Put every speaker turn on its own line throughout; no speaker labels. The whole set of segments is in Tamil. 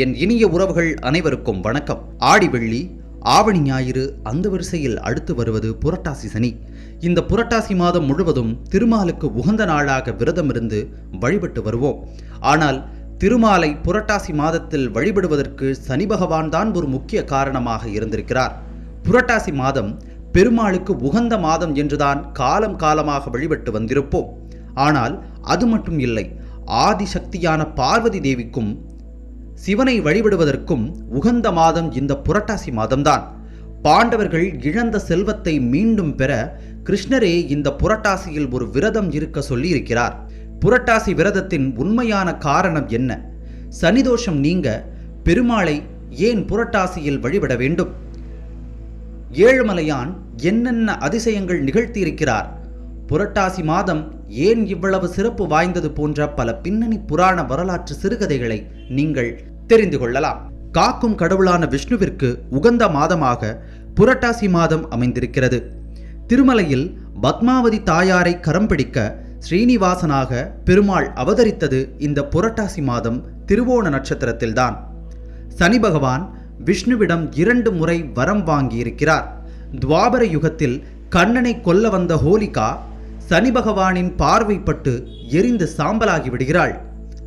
என் இனிய உறவுகள் அனைவருக்கும் வணக்கம். ஆடி வெள்ளி ஆவணி ஞாயிறு அந்த வரிசையில் அடுத்து வருவது புரட்டாசி சனி. இந்த புரட்டாசி மாதம் முழுவதும் திருமாலுக்கு உகந்த நாளாக விரதமிருந்து வழிபட்டு வருவோம். ஆனால் திருமாலை புரட்டாசி மாதத்தில் வழிபடுவதற்கு சனி பகவான் தான் ஒரு முக்கிய காரணமாக இருந்திருக்கிறார். புரட்டாசி மாதம் பெருமாளுக்கு உகந்த மாதம் என்றுதான் காலம் காலமாக வழிபட்டு வந்திருப்போம். ஆனால் அது மட்டும் இல்லை ஆதிசக்தியான பார்வதி தேவிக்கும் சிவனை வழிபடுவதற்கும் உகந்த மாதம் இந்த புரட்டாசி மாதம்தான். பாண்டவர்கள் இழந்த செல்வத்தை மீண்டும் பெற கிருஷ்ணரே இந்த புரட்டாசியில் ஒரு விரதம் இருக்க சொல்லியிருக்கிறார். புரட்டாசி விரதத்தின் உண்மையான காரணம் என்ன? சனிதோஷம் நீங்க பெருமாளை ஏன் புரட்டாசியில் வழிபட வேண்டும்? ஏழுமலையான் என்னென்ன அதிசயங்கள் நிகழ்த்தியிருக்கிறார்? புரட்டாசி மாதம் ஏன் இவ்வளவு சிறப்பு வாய்ந்தது போன்ற பல பின்னணி புராண வரலாற்று சிறுகதைகளை நீங்கள் தெரிந்து கொள்ளலாம். காக்கும் கடவுளான விஷ்ணுவிற்கு உகந்த மாதமாக புரட்டாசி மாதம் அமைந்திருக்கிறது. திருமலையில் பத்மாவதி தாயாரை கரம் பிடிக்க ஸ்ரீனிவாசனாக பெருமாள் அவதரித்தது இந்த புரட்டாசி மாதம் திருவோண நட்சத்திரத்தில்தான். சனி பகவான் விஷ்ணுவிடம் இரண்டு முறை வரம் வாங்கியிருக்கிறார். துவாபர யுகத்தில் கண்ணனை கொல்ல வந்த ஹோலிகா சனி பகவானின் பார்வைப்பட்டு எரிந்து சாம்பலாகி விடுகிறாள்.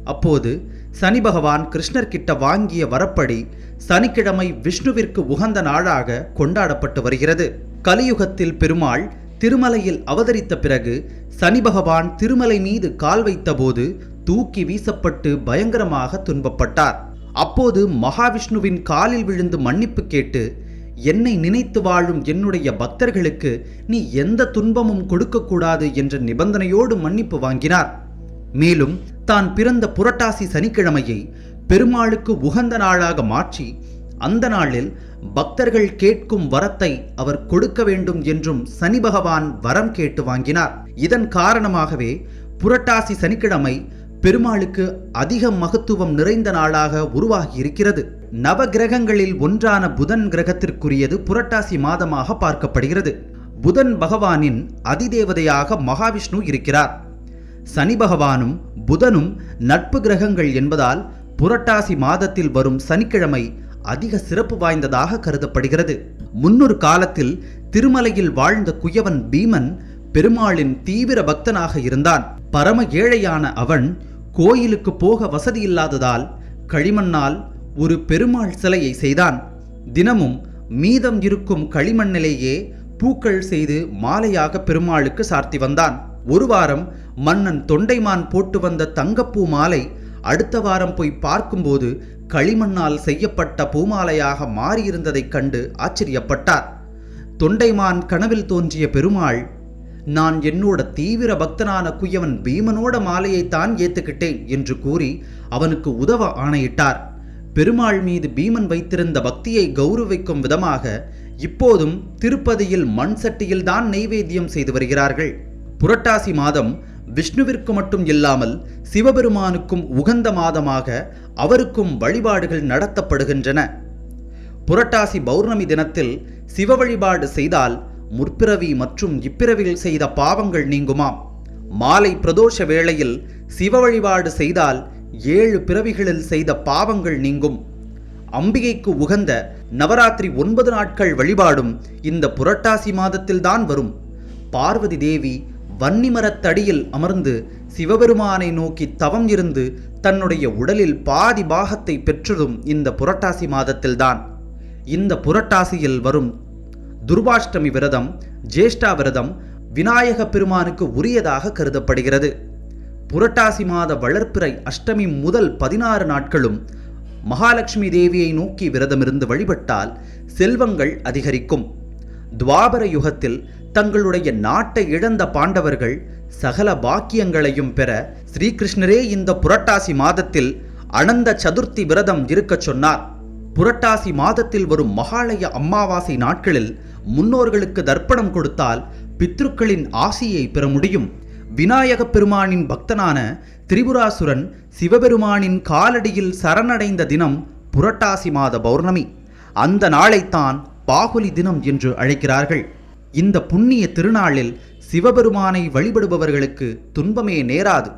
அப்போது சனி பகவான் கிருஷ்ணர்கிட்ட வாங்கிய வரப்படி சனிக்கிழமை விஷ்ணுவிற்கு உகந்த நாளாக கொண்டாடப்பட்டு வருகிறது. கலியுகத்தில் பெருமாள் திருமலையில் அவதரித்த பிறகு சனி பகவான் திருமலை மீது கால் வைத்தபோது தூக்கி வீசப்பட்டு பயங்கரமாக துன்பப்பட்டார். அப்போது மகாவிஷ்ணுவின் காலில் விழுந்து மன்னிப்பு கேட்டு என்னை நினைத்து வாழும் என்னுடைய பக்தர்களுக்கு நீ எந்த துன்பமும் கொடுக்கக்கூடாது என்ற நிபந்தனையோடு மன்னிப்பு வாங்கினார். மேலும் தான் பிறந்த புரட்டாசி சனிக்கிழமையை பெருமாளுக்கு உகந்த நாளாக மாற்றி அந்த நாளில் பக்தர்கள் கேட்கும் வரத்தை அவர் கொடுக்க வேண்டும் என்றும் சனி பகவான் வரம் கேட்டு வாங்கினார். இதன் காரணமாகவே புரட்டாசி சனிக்கிழமை பெருமாளுக்கு அதிக மகத்துவம் நிறைந்த நாளாக உருவாகி இருக்கிறது நவ கிரகங்களில் ஒன்றான புதன் கிரகத்திற்குரியது புரட்டாசி மாதமாக பார்க்கப்படுகிறது. புதன் பகவானின் அதிதேவதையாக மகாவிஷ்ணு இருக்கிறார். சனி பகவானும் புதனும் நட்பு கிரகங்கள் என்பதால் புரட்டாசி மாதத்தில் வரும் சனிக்கிழமை அதிக சிறப்பு வாய்ந்ததாக கருதப்படுகிறது. முன்னொரு காலத்தில் திருமலையில் வாழ்ந்த குயவன் பீமன் பெருமாளின் தீவிர பக்தனாக இருந்தான். பரம ஏழையான அவன் கோயிலுக்கு போக வசதி இல்லாததால் களிமண்ணால் ஒரு பெருமாள் சிலையை செய்தான். தினமும் மீதம் இருக்கும் களிமண்ணிலேயே பூக்கள் செய்து மாலையாக பெருமாளுக்கு சார்த்தி வந்தான். ஒரு வாரம் மன்னன் தொண்டைமான் போட்டு வந்த தங்கப்பூ மாலை அடுத்த வாரம் போய் பார்க்கும்போது களிமண்ணால் செய்யப்பட்ட பூமாலையாக மாறியிருந்ததைக் கண்டு ஆச்சரியப்பட்டார். தொண்டைமான் கனவில் தோன்றிய பெருமாள் நான் என்னோட தீவிர பக்தனான குயவன் பீமனோட மாலையைத்தான் ஏத்துக்கிட்டேன் என்று கூறி அவனுக்கு உதவ ஆணையிட்டார். பெருமாள் மீது பீமன் வைத்திருந்த பக்தியை கௌரவிக்கும் விதமாக இப்போதும் திருப்பதியில் மண் சட்டியில்தான் நெய்வேத்தியம் செய்து வருகிறார்கள். புரட்டாசி மாதம் விஷ்ணுவிற்கு மட்டும் இல்லாமல் சிவபெருமானுக்கும் உகந்த மாதமாக அவருக்கும் வழிபாடுகள் நடத்தப்படுகின்றன. புரட்டாசி பௌர்ணமி தினத்தில் சிவ வழிபாடு செய்தால் முற்பிறவி மற்றும் இப்பிறவியில் செய்த பாவங்கள் நீங்குமாம். மாலை பிரதோஷ வேளையில் சிவ வழிபாடு செய்தால் ஏழு பிறவிகளில் செய்த பாவங்கள் நீங்கும். அம்பிகைக்கு உகந்த நவராத்திரி ஒன்பது நாட்கள் வழிபாடும் இந்த புரட்டாசி மாதத்தில்தான் வரும். பார்வதி தேவி வன்னிமரத்தடியில் அமர்ந்து சிவபெருமானை நோக்கி தவம் இருந்து தன்னுடைய உடலில் பாதி பாகத்தை பெற்றதும் இந்த புரட்டாசி மாதத்தில்தான். இந்த புரட்டாசியில் வரும் துர்வாஷ்டமி விரதம் ஜேஷ்டா விரதம் விநாயக பெருமானுக்கு உரியதாக கருதப்படுகிறது. புரட்டாசி மாத வளர்ப்பிறை அஷ்டமி முதல் பதினாறு நாட்களும் மகாலட்சுமி தேவியை நோக்கி விரதமிருந்து வழிபட்டால் செல்வங்கள் அதிகரிக்கும். துவாபர யுகத்தில் தங்களுடைய நாட்டை இழந்த பாண்டவர்கள் சகல பாக்கியங்களையும் பெற ஸ்ரீகிருஷ்ணரே இந்த புரட்டாசி மாதத்தில் அனந்த சதுர்த்தி விரதம் இருக்கச் சொன்னார். புரட்டாசி மாதத்தில் வரும் மகாலய அம்மாவாசை நாட்களில் முன்னோர்களுக்கு தர்ப்பணம் கொடுத்தால் பித்ருக்களின் ஆசியை பெற முடியும். விநாயக பெருமானின் பக்தனான திரிபுராசுரன் சிவபெருமானின் காலடியில் சரணடைந்த தினம் புரட்டாசி மாத பௌர்ணமி. அந்த நாளைத்தான் பாகுலி தினம் என்று அழைக்கிறார்கள். இந்த புண்ணிய திருநாளில் சிவபெருமானை வழிபடுபவர்களுக்கு துன்பமே நேராது.